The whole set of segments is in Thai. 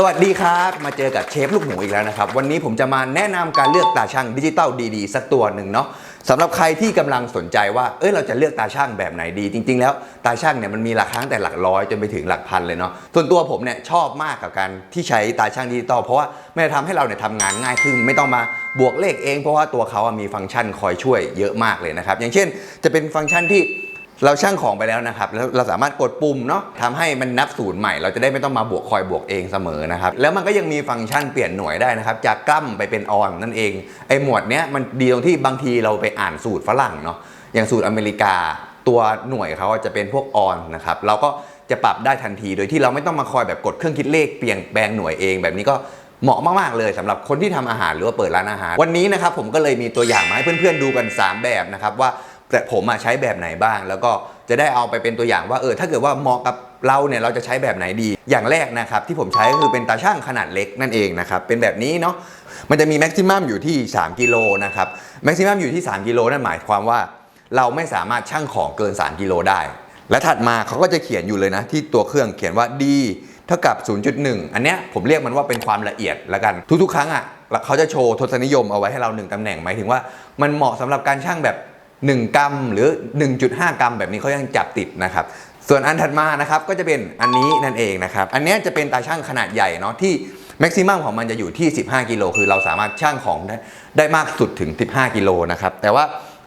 สวัสดีครับ มาเจอกับเชฟลูกหมูอีกแล้วนะครับ วันนี้ผมจะมาแนะนำการเลือกตาช่างดิจิตอลดีๆ สักตัวหนึ่งเนาะสำหรับใครที่กำลังสนใจว่าเอ้ยเราจะเลือกตาช่างแบบไหนดี จริง ๆ แล้วตาช่างเนี่ยมันมีราคาตั้งแต่หลักร้อยจนไปถึงหลักพันเลยเนาะส่วนตัวผมเนี่ยชอบมากกับการที่ใช้ตาช่างดิจิตอลเพราะว่ามันจะทำให้เราเนี่ยทำงานง่ายขึ้นไม่ต้องมาบวกเลขเอง เพราะว่าตัวเขามีฟังก์ชันคอยช่วยเยอะมากเลยนะครับอย่างเช่น จะเป็นฟังก์ชันที่ เราช่างของไปแล้วนะครับแล้วเราสามารถกดปุ่มเนาะทำให้มันนับศูนย์ใหม่ เราจะได้ไม่ต้องมาบวกคอยบวกเองเสมอนะครับ แล้วมันก็ยังมีฟังก์ชันเปลี่ยนหน่วยได้นะครับ จากกล้ำไปเป็นออนนั่นเอง ไอ้หมวดเนี้ยมันดีตรงที่บางทีเราไปอ่านสูตรฝรั่งเนาะ อย่างสูตรอเมริกา ตัวหน่วยเขาจะเป็นพวกออนนะครับ เราก็จะปรับได้ทันที โดยที่เราไม่ต้องมาคอยแบบกดเครื่องคิดเลขเปลี่ยนแปลงหน่วยเอง แบบนี้ก็เหมาะมาก ๆ เลยสำหรับคนที่ทำอาหารหรือว่าเปิดร้านอาหาร วันนี้นะครับผมก็เลยมีตัวอย่างมาให้เพื่อน ๆ ดูกัน 3 แบบนะครับว่า แต่ผมอะใช้แบบไหนบ้าง แล้วก็จะได้เอาไปเป็นตัวอย่างว่าเออถ้าเกิดว่าเหมาะกับเราเนี่ยเราจะใช้แบบไหนดี อย่างแรกนะครับที่ผมใช้ก็คือเป็นตาช่างขนาดเล็กนั่นเองนะครับเป็นแบบนี้เนาะมันจะมีแม็กซิมัมอยู่ที่ 3 กิโลนะครับแม็กซิมัมอยู่ที่ 3 กิโลนั่นหมายความว่าเราไม่สามารถช่างของเกิน 3 กิโลได้ และถัดมาเขาก็จะเขียนอยู่เลยนะ ที่ตัวเครื่องเขียนว่า D เท่ากับ 0.1 อันเนี้ยผมเรียกมันว่าเป็นความละเอียดละกัน ทุกๆ ครั้งอะเขาจะโชว์ทศนิยมเอาไว้ให้เรา1ตำแหน่งหมายถึงว่า มันเหมาะสำหรับการช่างแบบ 1 กรัมหรือ 1.5 กรัม แบบนี้เขายังจับติดนะครับ ส่วนอันถัดมานะครับก็จะเป็นอันนี้นั่นเองนะครับ อันนี้จะเป็นตาช่างขนาดใหญ่เนาะที่แม็กซิมัมของมันจะอยู่ที่ 15 กิโลคือเราสามารถช่างของได้ได้มากสุดถึง 15 กิโลนะครับ แต่ว่า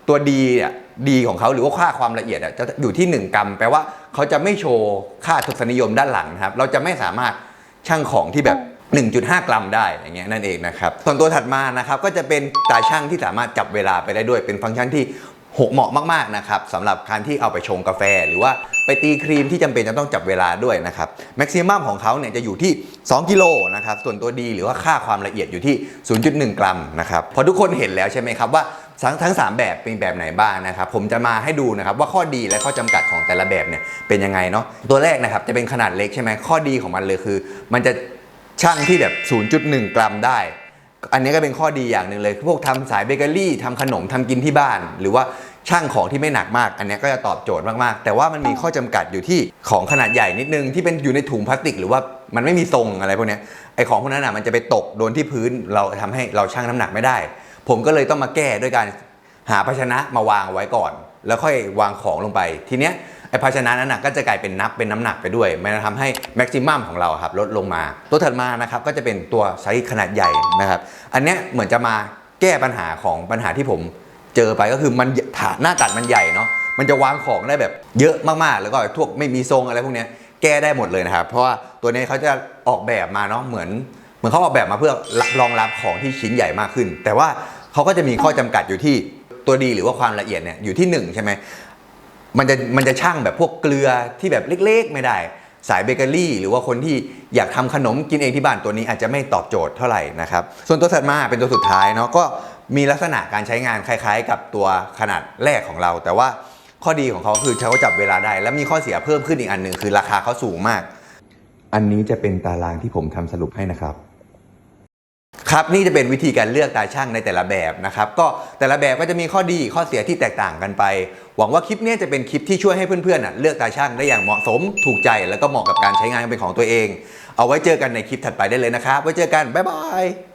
ตัวดีอะดีของเขาหรือว่าค่าความละเอียดอะจะอยู่ที่ 1 กรัม แปลว่าเขาจะไม่โชว์ค่าทศนิยมด้านหลังนะครับ เราจะไม่สามารถช่างของที่แบบ 1.5 กรัมได้อย่างเงี้ยนั่นเองนะครับส่วนตัวถัดมานะครับก็จะเป็นตาช่างที่สามารถจับเวลาไปได้ด้วยเป็นฟังก์ชันที่ หกเหมาะมากๆนะครับสำหรับการที่เอาไปชงกาแฟ หรือว่าไปตีครีมที่จำเป็นจะต้องจับเวลาด้วยนะครับแม็กซิมัมของเขาเนี่ยจะอยู่ที่ 2 กิโลนะครับส่วนตัวดีหรือว่าค่าความละเอียดอยู่ที่ 0.1 กรัมนะครับพอทุกคนเห็นแล้วใช่ไหมครับว่าทั้งทั้ง 3 แบบเป็นแบบไหนบ้างนะครับผมจะมาให้ดูนะครับว่าข้อดีและข้อจำกัดของแต่ละแบบเนี่ยเป็นยังไงเนาะตัวแรกนะครับจะเป็นขนาดเล็กใช่ไหมข้อดีของมันเลยคือ มันจะช่างที่แบบ 0.1 กรัมได้ อันนี้ก็เป็นข้อดีอย่างหนึ่งเลยคือพวกทำสายเบเกอรี่ทำขนมทำกินที่บ้าน หรือว่า ช่างของที่ไม่หนักมาก อันนี้ก็จะตอบโจทย์มากๆ แต่ว่ามันมีข้อจำกัดอยู่ที่ของขนาดใหญ่นิดนึงที่เป็นอยู่ในถุงพลาสติก หรือว่ามันไม่มีทรงอะไรพวกนี้ไอของพวกนั้นอะมันจะไปตกโดนที่พื้นเราทำให้เราชั่งน้ำหนักไม่ได้ ผมก็เลยต้องมาแก้ด้วยการหาภาชนะมาวางไว้ก่อน แล้วค่อยวางของลงไป ทีเนี้ยไอภาชนะนั้นนะก็จะกลายเป็นนับเป็นน้ำหนักไปด้วย มันจะทำให้แม็กซิมัมของเราครับลดลงมา ตัวถัดมานะครับก็จะเป็นตัวไซส์ขนาดใหญ่นะครับ อันเนี้ยเหมือนจะมาแก้ปัญหาของปัญหาที่ผม เจอไปก็คือมันฐานหน้าตัดมันใหญ่เนาะมันจะวางของได้แบบเยอะมากๆ แล้วก็พวกไม่มีทรงอะไรพวกนี้แก้ได้หมดเลยนะครับ เพราะว่าตัวนี้เขาจะออกแบบมาเนาะเหมือนเหมือนเขาออกแบบมาเพื่อรองรับของที่ชิ้นใหญ่มากขึ้น แต่ว่าเขาก็จะมีข้อจำกัดอยู่ที่ตัวดีหรือว่าความละเอียดเนี่ยอยู่ที่หนึ่งใช่ไหมมันจะมันจะช่างแบบพวกเกลือที่แบบเล็ก ๆ ไม่ได้ สายเบเกอรี่ หรือว่าคนที่อยากทำขนมกินเองที่บ้านตัวนี้อาจจะไม่ตอบโจทย์เท่าไหร่นะครับส่วนตัวถัดมาเป็นตัวสุดท้ายเนาะก็มีลักษณะการใช้งานคล้ายๆ กับตัวขนาดแรกของเรา แต่ว่าข้อดีของเขาคือเขาจับเวลาได้ และมีข้อเสียเพิ่มขึ้นอีกอันหนึ่งคือราคาเขาสูงมาก อันนี้จะเป็นตารางที่ผมทำสรุปให้นะครับ ครับนี่จะเป็นวิธีการเลือกตาช่างในแต่ละแบบนะครับก็แต่ละแบบก็จะมีข้อดีข้อเสียที่แตกต่างกันไป หวังว่าคลิปนี้จะเป็นคลิปที่ช่วยให้เพื่อนๆเลือกตาช่างได้อย่างเหมาะสมถูกใจแล้วก็เหมาะกับการใช้งานเป็นของตัวเอง เอาไว้เจอกันในคลิปถัดไปได้เลยนะครับไว้เจอกันบ๊ายบาย